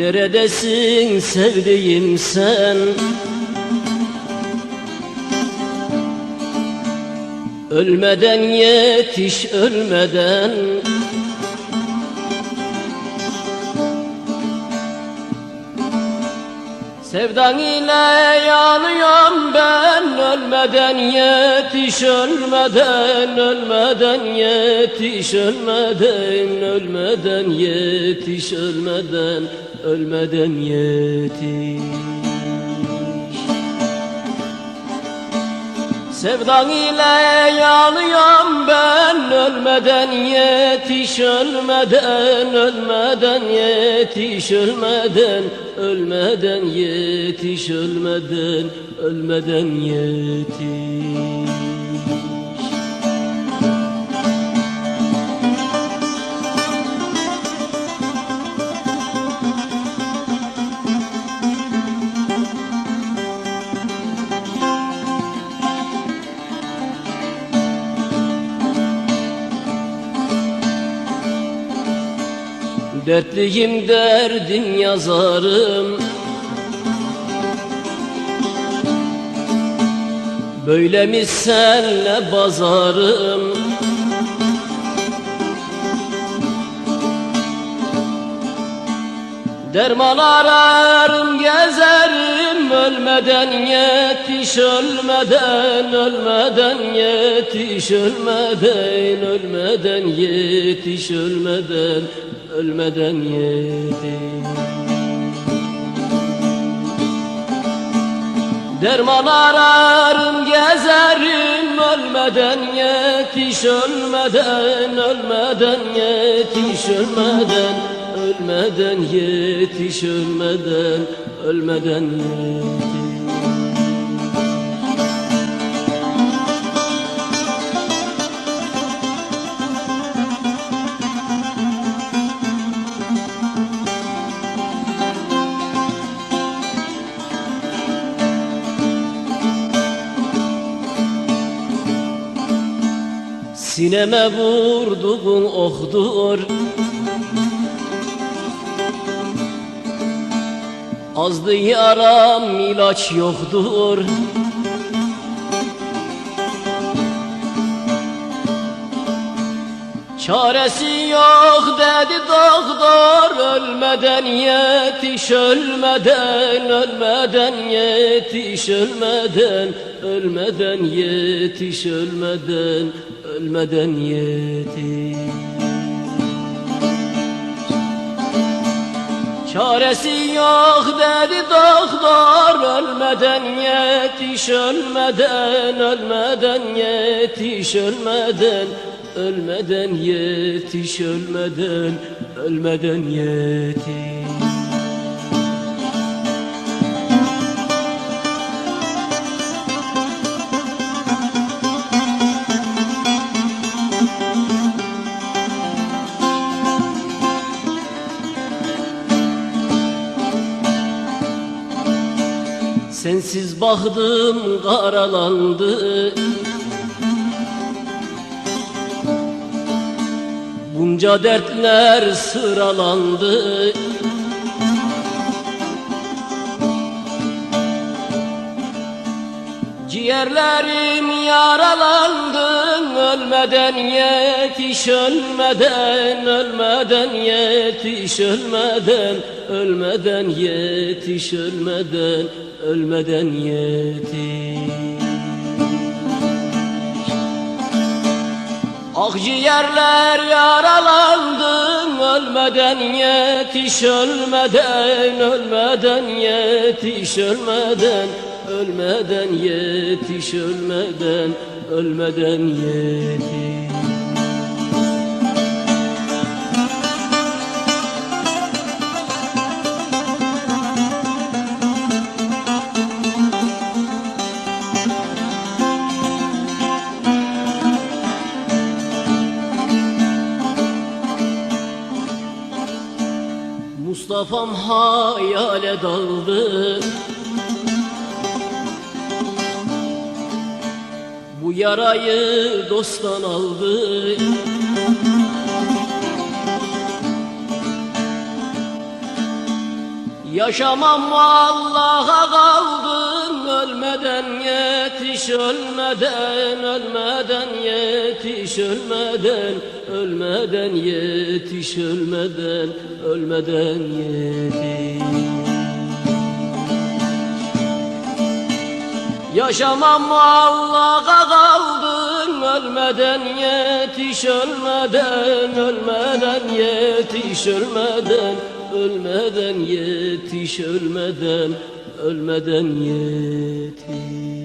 Neredesin sevdiğim sen? Ölmeden yetiş ölmeden Sevdan ile yanıyorum ben Ölmeden yetiş ölmeden Ölmeden yetiş ölmeden Ölmeden yetiş ölmeden Ölmeden yetiş Sevdan ile yanıyorum ben Ölmeden yetiş ölmeden Ölmeden yetiş ölmeden Ölmeden yetiş ölmeden Ölmeden yetiş Dertliyim derdim yazarım. Böyle mi senle bazarım. Derman ararım gezerim Ölmeden yetiş ölmeden Ölmeden yetiş ölmeden Ölmeden yetiş ölmeden Ölmeden yetiş. Derman ararım gezerim ölmeden yetiş ölmeden ölmeden yetiş ölmeden ölmeden yetiş ölmeden ölmeden yetiş Sineme vurduğun ohdur Azdı yaram ilaç yoktur Çaresi yok dedi doktor Ölmeden yetiş ölmeden Ölmeden yetiş ölmeden Ölmeden yetiş ölmeden Ölmeden yetiş. Çaresi yok dedi doktor Ölmeden yetiş ölmeden Ölmeden yetiş ölmeden Ölmeden yetiş ölmeden Ölmeden yetiş. Sensiz bahtım karalandı Bunca dertler sıralandı. Ciğerlerim yaralandı Ölmeden yetiş ölmeden Ölmeden yetiş ölmeden Ölmeden yetiş ölmeden Ölmeden yetiş Akciğerler yaralandı Ölmeden yetiş ölmeden Ölmeden yetiş ölmeden Ölmeden yetiş ölmeden Ölmeden yetiş Mustafa'm hayale daldı. Bu yarayı dosttan aldı. Yaşamam Allah'a kaldın ölmeden yetiş ölmeden ölmeden yetiş ölmeden ölmeden yetiş ölmeden ölmeden yetiş. Yaşamam Allah'a kaldın ölmeden yetiş ölmeden ölmeden yetiş ölmeden ölmeden yetiş ölmeden ölmeden yetiş